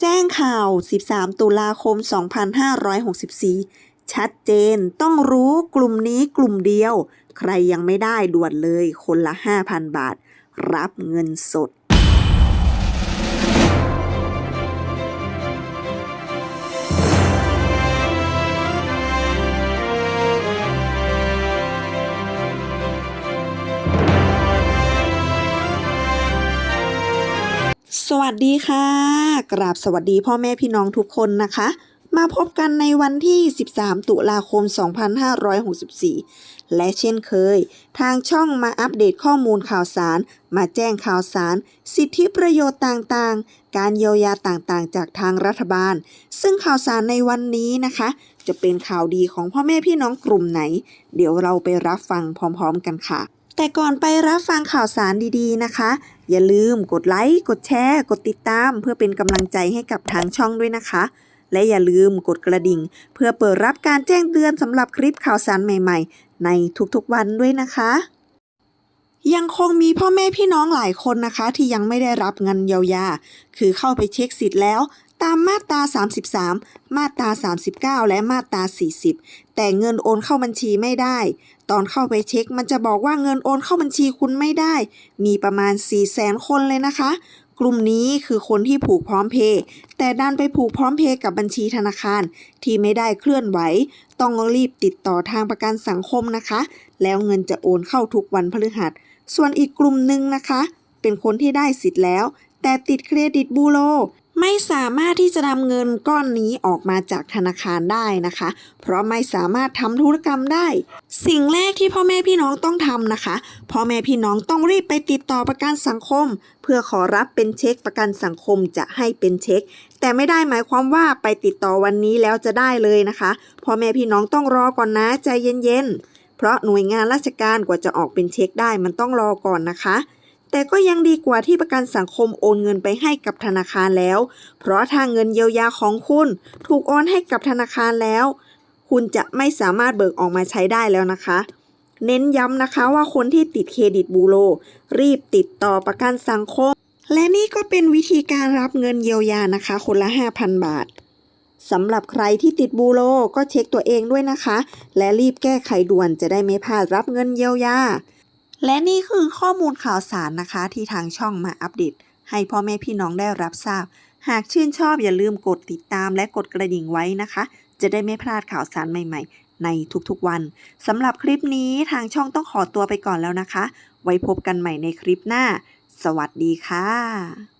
แจ้งข่าว 13 ตุลาคม 2564 ชัดเจนต้องรู้กลุ่มนี้กลุ่มเดียว ใครยังไม่ได้ด่วนเลยคนละ 5,000 บาท รับเงินสด สวัสดีค่ะ กราบสวัสดีพ่อแม่พี่น้องทุกคนนะคะ มาพบกันในวันที่ 13 ตุลาคม 2564 และเช่นเคย ทางช่องมาอัปเดตข้อมูลข่าวสาร มาแจ้งข่าวสาร สิทธิประโยชน์ต่างๆ การเยียวยาต่างๆ จากทางรัฐบาล ซึ่งข่าวสารในวันนี้นะคะ จะเป็นข่าวดีของพ่อแม่พี่น้องกลุ่มไหน เดี๋ยวเราไปรับฟังพร้อม ๆ กันค่ะ แต่ก่อนไปรับฟังข่าวสารดีๆนะคะ อย่าลืมกดไลค์กดแชร์ กดติดตาม เพื่อเป็นกำลังใจให้กับทางช่องด้วยนะคะ และอย่าลืมกดกระดิ่ง เพื่อเปิดรับการแจ้งเตือนสำหรับคลิปข่าวสารใหม่ๆ ในทุกๆวันด้วยนะคะ ยังคงมีพ่อแม่พี่น้องหลายคนนะคะ ที่ยังไม่ได้รับเงินเยียวยา คือเข้าไปเช็คสิทธิ์แล้ว ตามมาตรา 33 มาตรา 39 และมาตรา 40 แต่เงินโอนเข้าบัญชีไม่ได้ ตอนเข้าไปเช็คมันจะบอกว่าเงินโอนเข้าบัญชีคุณไม่ได้ มีประมาณ 4 0 0แสนคนเลยนะคะ กลุ่มนี้คือคนที่ผูกพร้อมเพย์แต่ดันไปผูกพร้อมเพย์กับบัญชีธนาคาร ที่ไม่ได้เคลื่อนไหว ต้องรีบติดต่อทางประกันสังคมนะคะ แล้วเงินจะโอนเข้าทุกวันพฤหัส ส่วนอีกกลุ่มหนึ่งนะคะ เป็นคนที่ได้สิทธิ์แล้ว แต่ติดเครดิตบูโร ไม่สามารถที่จะนำเงินก้อนนี้ออกมาจากธนาคารได้นะคะ เพราะไม่สามารถทำธุรกรรมได้ สิ่งแรกที่พ่อแม่พี่น้องต้องทำนะคะ พ่อแม่พี่น้องต้องรีบไปติดต่อประกันสังคม เพื่อขอรับเป็นเช็คประกันสังคมจะให้เป็นเช็ค แต่ไม่ได้หมายความว่าไปติดต่อวันนี้แล้วจะได้เลยนะคะพ่อแม่พี่น้องต้องรอก่อนนะใจเย็นๆเพราะหน่วยงานราชการกว่าจะออกเป็นเช็คได้มันต้องรอก่อนนะคะ แต่ก็ยังดีกว่าที่ประกันสังคมโอนเงินไปให้กับธนาคารแล้ว เพราะถ้าเงินเยียวยาของคุณ ถูกโอนให้กับธนาคารแล้ว คุณจะไม่สามารถเบิกออกมาใช้ได้แล้วนะคะ เน้นย้ำนะคะว่าคนที่ติดเครดิตบูโรรีบติดต่อประกันสังคม และนี่ก็เป็นวิธีการรับเงินเยียวยานะคะ คนละ 5,000 บาทสำหรับใครที่ติดบูโรก็เช็คตัวเองด้วยนะคะ และรีบแก้ไขด่วนจะได้ไม่พลาดรับเงินเยียวยา และนี่คือข้อมูลข่าวสารนะคะ ที่ทางช่องมาอัปเดต ให้พ่อแม่พี่น้องได้รับทราบ หากชื่นชอบอย่าลืมกดติดตามและกดกระดิ่งไว้นะคะ จะได้ไม่พลาดข่าวสารใหม่ ๆ ในทุกๆวันสำหรับคลิปนี้ทางช่องต้องขอตัวไปก่อนแล้วนะคะ ไว้พบกันใหม่ในคลิปหน้า สวัสดีค่ะ